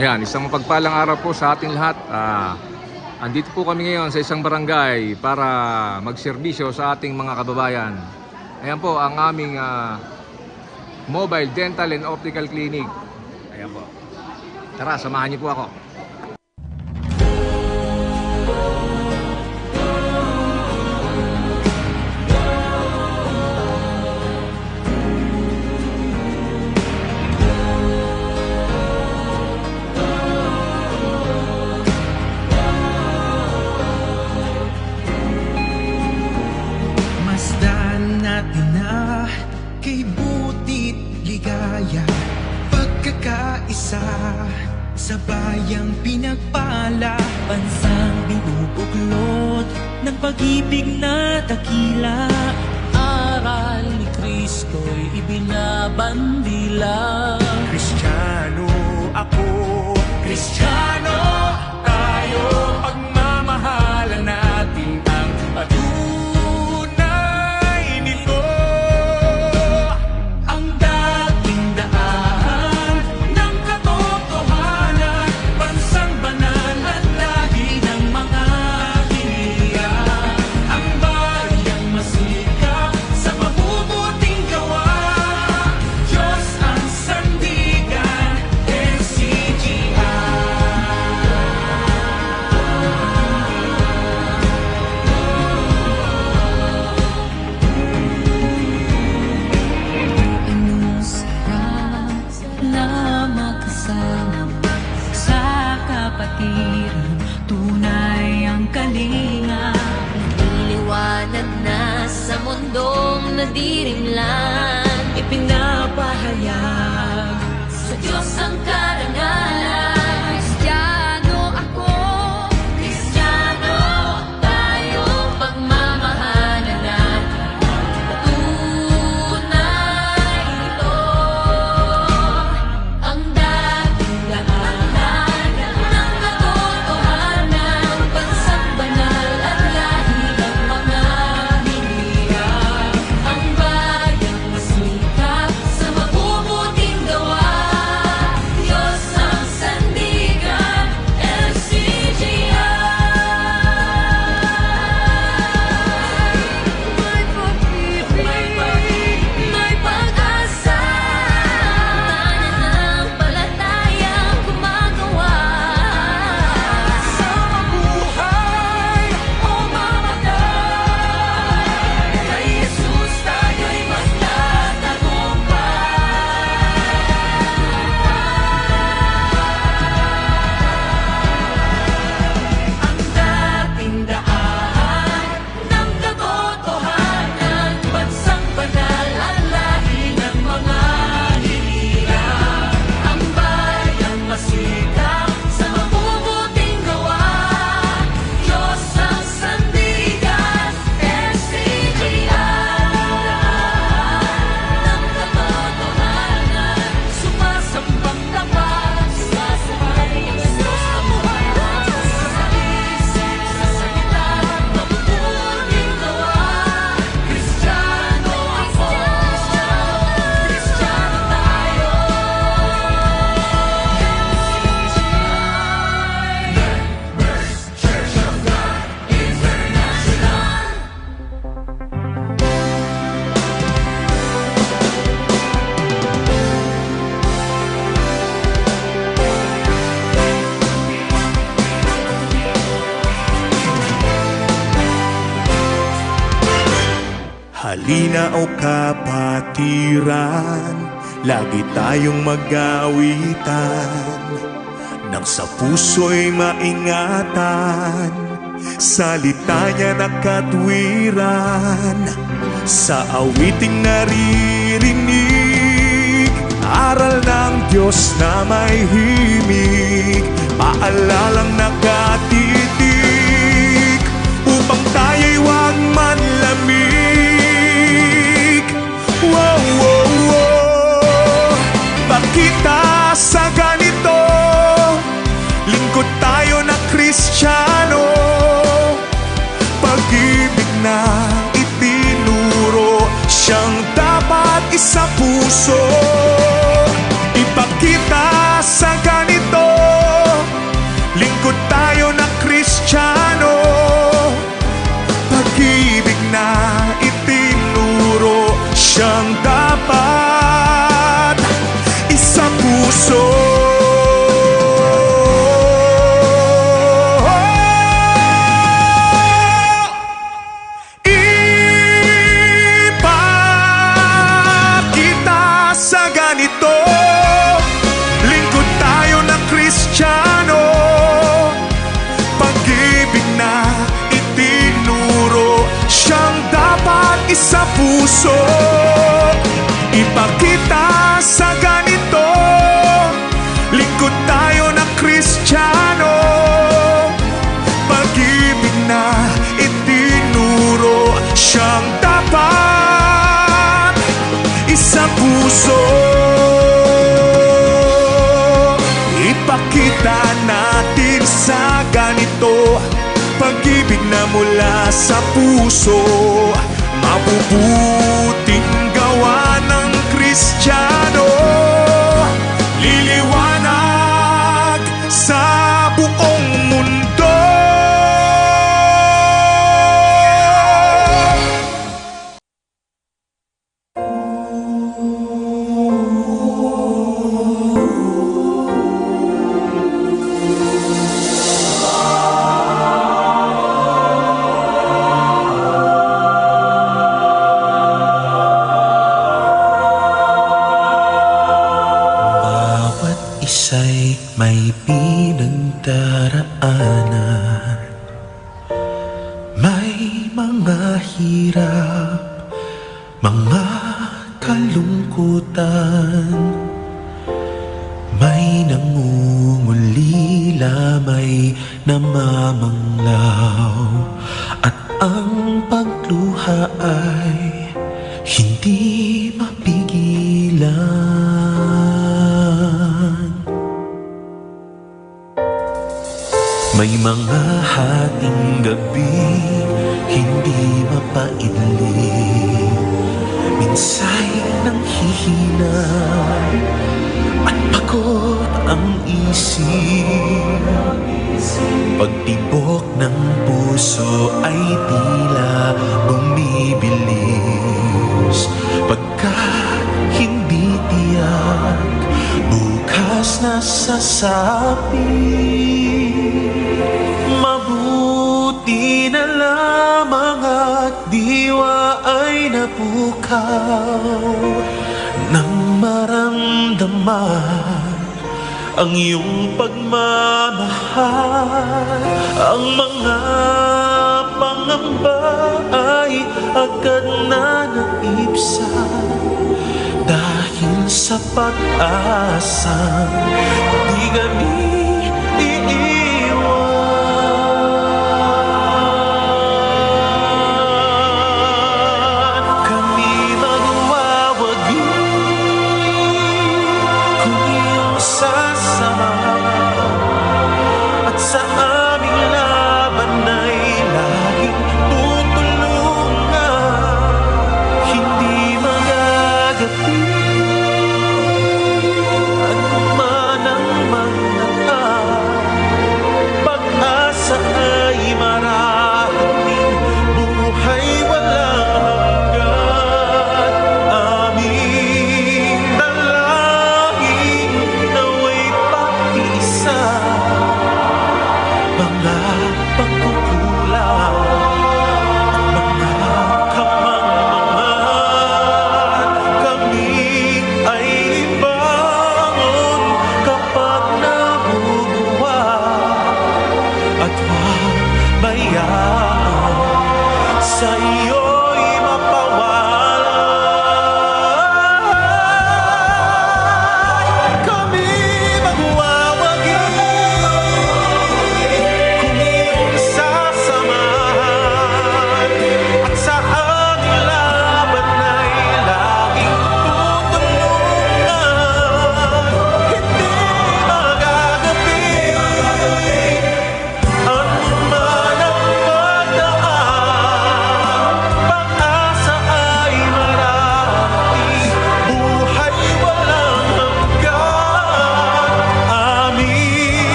Ayan, isang mapagpalang araw po sa ating lahat. Ah, andito po kami ngayon sa isang barangay para magserbisyo sa ating mga kababayan. Ayan po ang aming ah, mobile dental and optical clinic. Ayan po. Tara, samahan niyo po ako. Ligaya Pagkakaisa sa bayang pinagpala Bansang binubuklod ng pag-ibig na takila Aral ni Kristo'y ibinabandila. Kristiyano ako Kristiyano tayo kapatiran Tunay ang kalinga. Iliwanag na sa mundong nadirimlan Ipinapahayag O kapatiran, lagi tayong mag-awitan. Nang sa puso'y maingatan, salita niya na katwiran Sa awiting naririnig, aral ng Diyos na may himig. Paalalang nakatitig, sou. Lingkod tayo ng Kristiyano. Pag-ibig na itinuro Siyang dapat isa puso. Ipakita natin sa ganito. Pag-ibig na mula sa puso. Mabubuting May mga hirap, mga kalungkutan. May nangungulila, may namamanglaw At ang pagluha ay hindi mapigilan. May mga hating gabi hindi mapaidli Minsa'y nanghihina at pagod ang isip. Pagtibok ng puso ay tila bumibilis. Pagka hindi tiyak, bukas na sasabi napukaw Nang maramdaman ang iyong pagmamahal. Ang mga pangamba ay agad na naibsan Dahil sa pag-asa. Di kami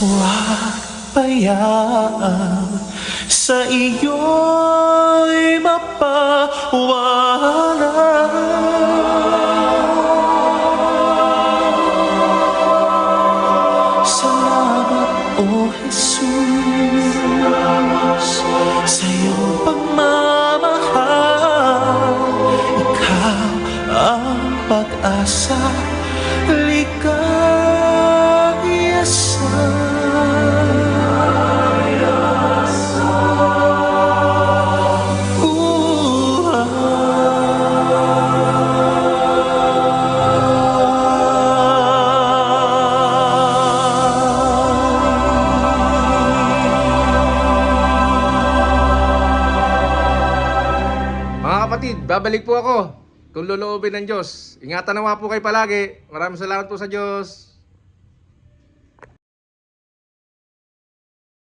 Huwag bayaan sa iyo'y mapawala. Babalik po ako kung loloobin ng Diyos. Ingatan nawa po kayo palagi. Maraming salamat po sa Diyos.